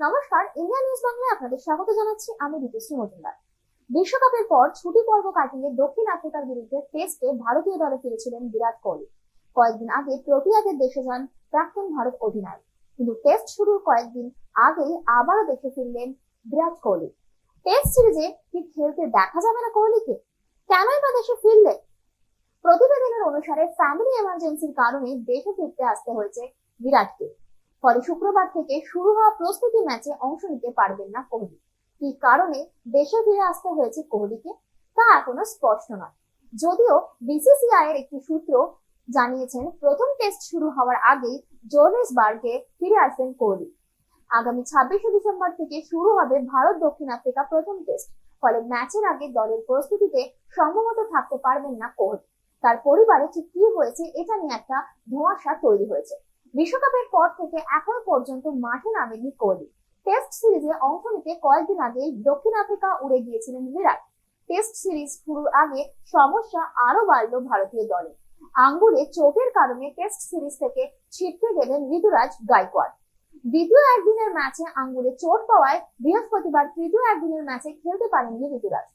নমস্কার, India news বাংলায় আপনাদের স্বাগত জানাচ্ছি। আমি ঋতুশ্রী মজুমদার। বিশ্বকাপের পর ছুটি পর্ব কাটিয়ে দক্ষিণ আফ্রিকার বিরুদ্ধে টেস্টে ভারতীয় দলে ফিরেছিলেন বিরাট কোহলি। কয়েকদিন আগে প্রোটিয়াদের দেশে যান প্রাক্তন ভারত অধিনায়ক। কিন্তু টেস্ট শুরুর কয়েকদিন আগেই আবারও দেখে ফিরলেন বিরাট কোহলি। টেস্ট সিরিজে কি খেলতে দেখা যাবে না কোহলিকে? কেনই বা দেশে ফিরলেন প্রতিবেদনের অনুসারে ফ্যামিলি এমার্জেন্সির কারণে দেশে ফিরতে আসতে হয়েছে বিরাটকে। ফলে শুক্রবার থেকে শুরু হওয়া প্রস্তুতি ম্যাচে অংশ নিতে পারবেন না কোহলি। কি কারণে দেশে ফিরে আসতে হয়েছে কোহলিকে, তা এখনও স্পষ্ট নয়। যদিও বিসিসিআই এর একটি সূত্র জানিয়েছেন, প্রথম টেস্ট শুরু হওয়ার আগেই জোহেন্সবার্গে ফিরে আসবেন কোহলি। আগামী ছাব্বিশে ডিসেম্বর থেকে শুরু হবে ভারত দক্ষিণ আফ্রিকা প্রথম টেস্ট, ফলে ম্যাচের আগে দলের প্রস্তুতিতে সম্ভবত থাকতে পারবেন না কোহলি। তার পরিবারে ঠিক কি হয়েছে, এটা নিয়ে একটা ধোঁয়াশা তৈরি হয়েছে। বিশ্বকাপের পর থেকে এখনও পর্যন্ত মাঠে নামেনি কোহলি। টেস্ট সিরিজে অংশ নিতে কয়েকদিন আগে দক্ষিণ আফ্রিকা উড়ে গিয়েছিলেন বিরাট টেস্ট সিরিজ শুরুর আগে সমস্যা আরও বাড়ল ভারতীয় দলে। আঙ্গুলে চোটের কারণে টেস্ট সিরিজ থেকে ছিটকে গেলেন ঋতুরাজ গায়কোয়াড় দ্বিতীয় একদিনের ম্যাচে আঙ্গুলে চোট পাওয়ায় বৃহস্পতিবার তৃতীয় একদিনের ম্যাচে খেলতে পারেননি ঋতুরাজ।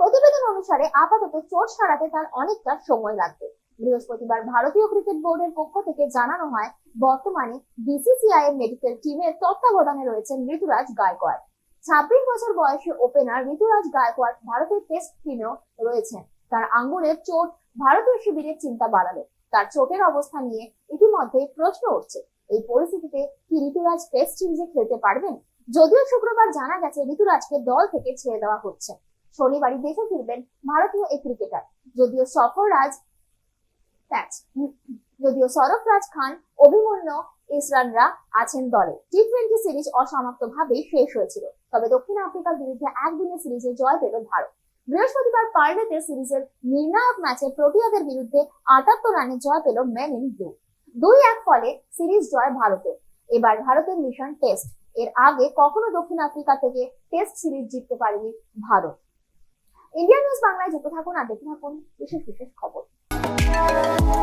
প্রতিবেদন অনুসারে আপাতত চোট সারাতে তার অনেকটা সময় লাগবে। বৃহস্পতিবার ভারতীয় ক্রিকেট বোর্ডের পক্ষ থেকে জানানো হয়, বর্তমানে বিসিসিআই এর মেডিকেল টিমের তত্ত্বাবধানে রয়েছেন ঋতুরাজ গায়কোয়াড়। ছাব্বিশ বছর বয়সী ওপেনার ঋতুরাজ গায়কোয়াড় ভারতের টেস্ট টিমেও রয়েছেন। তার আঙ্গুলের চোট ভারতীয় শিবিরের চিন্তা বাড়ালো। তার চোটের অবস্থা নিয়ে ইতিমধ্যে প্রশ্ন উঠছে। এই পরিস্থিতিতে কি ঋতুরাজ টেস্ট সিরিজে খেলতে পারবেন? যদিও শুক্রবার জানা গেছে ঋতুরাজকে দল থেকে ছেড়ে দেওয়া হচ্ছে। শনিবারই দেশে ফিরবেন ভারতীয় এই ক্রিকেটার যদিও সফররাজ ম্যাচ যদিও সরফরাজ খান অভিমন্যু ইসরানরা আছেন দলে। টি টোয়েন্টি সিরিজ অসমাপ্ত ভাবেই শেষ হয়েছিল। তবে দক্ষিণ আফ্রিকার বিরুদ্ধে একদিনের সিরিজে জয় পেল ভারত। বৃহস্পতিবার পার্লেতে সিরিজের নির্ণায়ক ম্যাচে প্রোটিয়াদের বিরুদ্ধে আটাত্তর রানে জয় পেল মেন ইন ব্লু। দুই এক ফলে সিরিজ জয় ভারতের। এবার ভারতের মিশন টেস্ট। এর আগে কখনো দক্ষিণ আফ্রিকা থেকে টেস্ট সিরিজ জিততে পারেনি ভারত। ইন্ডিয়া নিউজ বাংলায় যুক্ত থাকুন আর দেখতে থাকুন বিশেষ বিশেষ খবর। Thank you.